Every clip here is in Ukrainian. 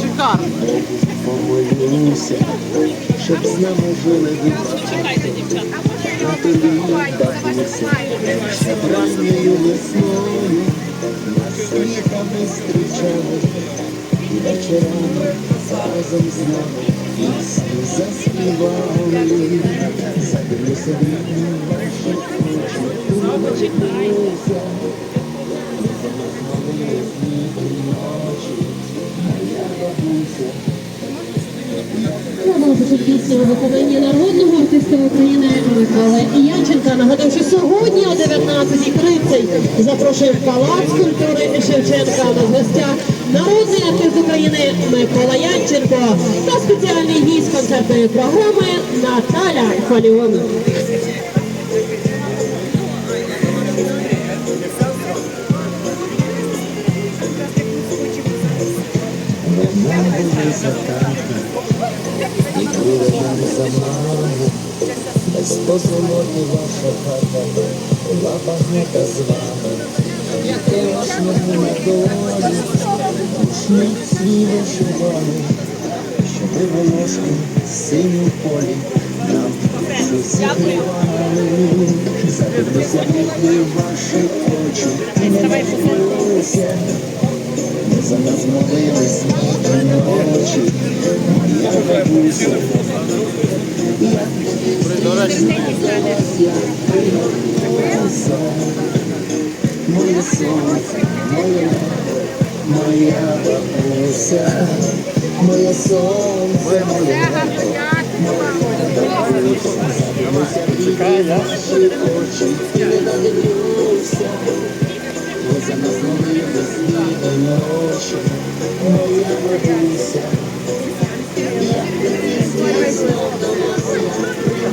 Шикарно. Помолюся, щоб з нами жили Чекайте, дівчата. на тобі бабуся, ще ранньою весною нас світами зустрічали, і вечорами разом з нами пісню заспівали. Задивлюся в рідні ваші очі, улыбнуся. Продовжують виконанні народного артиста України Миколи Янченка. Нагадую, що сьогодні о 19.30 запрошує в Палац культури Шевченка на гостях народний артист України Микола Янченко та спеціальний гість концертної програми Наталя Фаліон. Були закати, і кури нам замало. Без позолоти ваша хата, багата з вами. Яке ваш новина долі, Рушник свій вишиваний, що ви волошки сині полі, нам зігрівали. Задивлюся в ваші очі, і не надивлюся. За нас молились очі, ніби ночі, моя бабуся. Я тобі сміялася, приносила моє сонце, моє небо, моя бабуся, моє сонце, моє небо, моя бабуся. Задивлюся в рідні ваші очі, і не надивлюся. Ви за нас молились ніби ночі, моя бабуся. Я тобі сміялася, приносила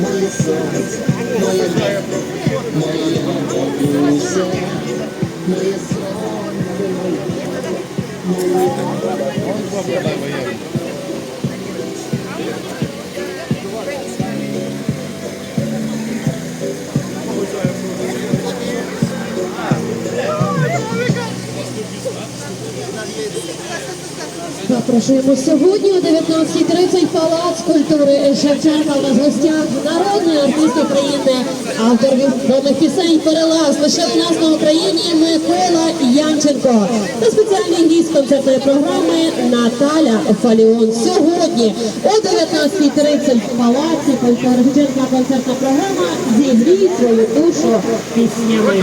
моє сонце, моє небо, моя бабуся, моє сонце, Запрошуємо сьогодні о 19.30 Палац культури Шевченка у нас в гостях народний артист України, автор відомих пісень перелаз лише в нас на Україні Микола Янченко та спеціальний гість концертної програми Наталя Фаліон. Сьогодні о 19.30 в Палаці культури Шевченка концертна програма Зігрій свою душу піснями.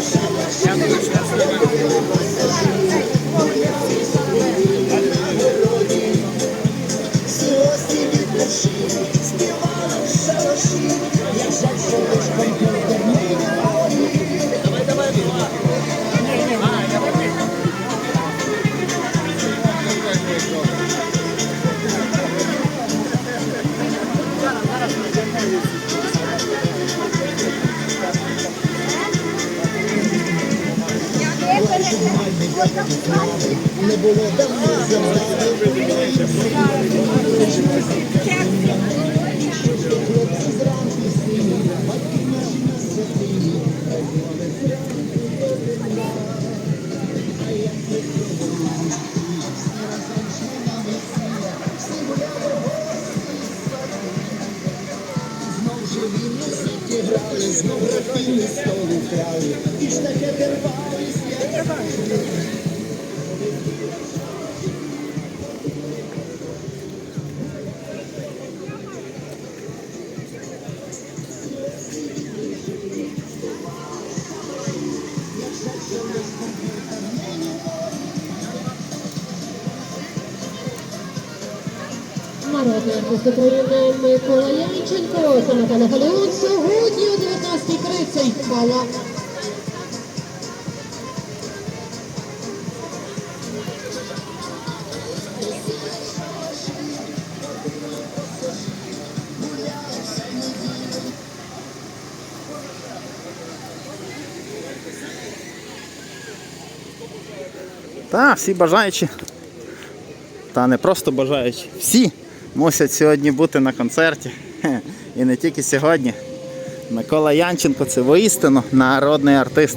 було давно не було Знов графіни столу вкрали, і ж таке дервались, я не бачу. Артист України Микола Янченко та Наталя Галіон сьогодні о 19.30 палац. Та, всі бажаючі. Та не просто бажаючі. Всі мусять сьогодні бути на концерті. І не тільки сьогодні. Микола Янченко це воістину народний артист.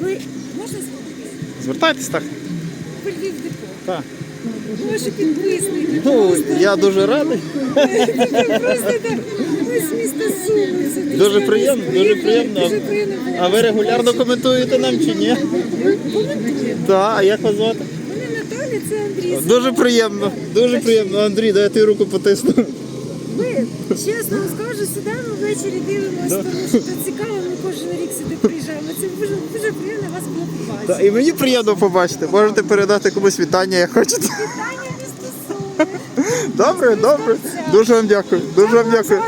Ви можна звернутися? Звертайтесь так. Ви Львів депо. Так. Ваші підписники. Ну, я дуже радий. Просто так. Ви з міста Суми. Це Дуже приємно, дуже приємно. Дуже приємно. було А ви регулярно коментуєте нам чи ні? Так, а як вас звати? Це Андрій. Дуже приємно, дуже приємно. Андрій, дай я тобі руку потисну. Ми, чесно вам скажу, сідаємо ввечері, дивимося, тому що це цікаво, ми кожен рік сюди приїжджаємо. Це дуже, дуже приємно вас було побачити. побачити. і мені приємно побачити. Можете передати комусь вітання, як хочете. Вітання. Добре, добре. Дуже вам дякую. Дуже вам Дякую.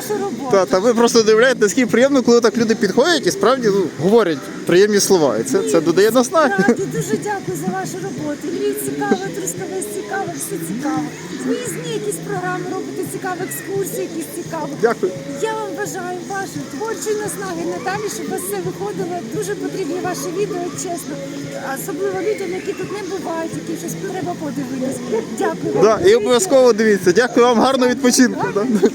Та, та ви просто дивляєте, наскільки приємно, коли так люди підходять і справді ну, говорять приємні слова. І це, це додає наснаги. Правда, дуже дякую за вашу роботу. Львів цікаво, Трускавець цікаво, все цікаво. Виїзні якісь програми робите цікаві, екскурсії якісь цікаво. Дякую. Я вам бажаю вашої творчої наснаги надалі, щоб у вас все виходило. Дуже потрібні ваші відео, чесно. Особливо людям, які тут не бувають, які щось треба подивитися. Дякую вам. Да, і обов'язково дивіться. Дякую вам, гарного відпочинку. Дякую.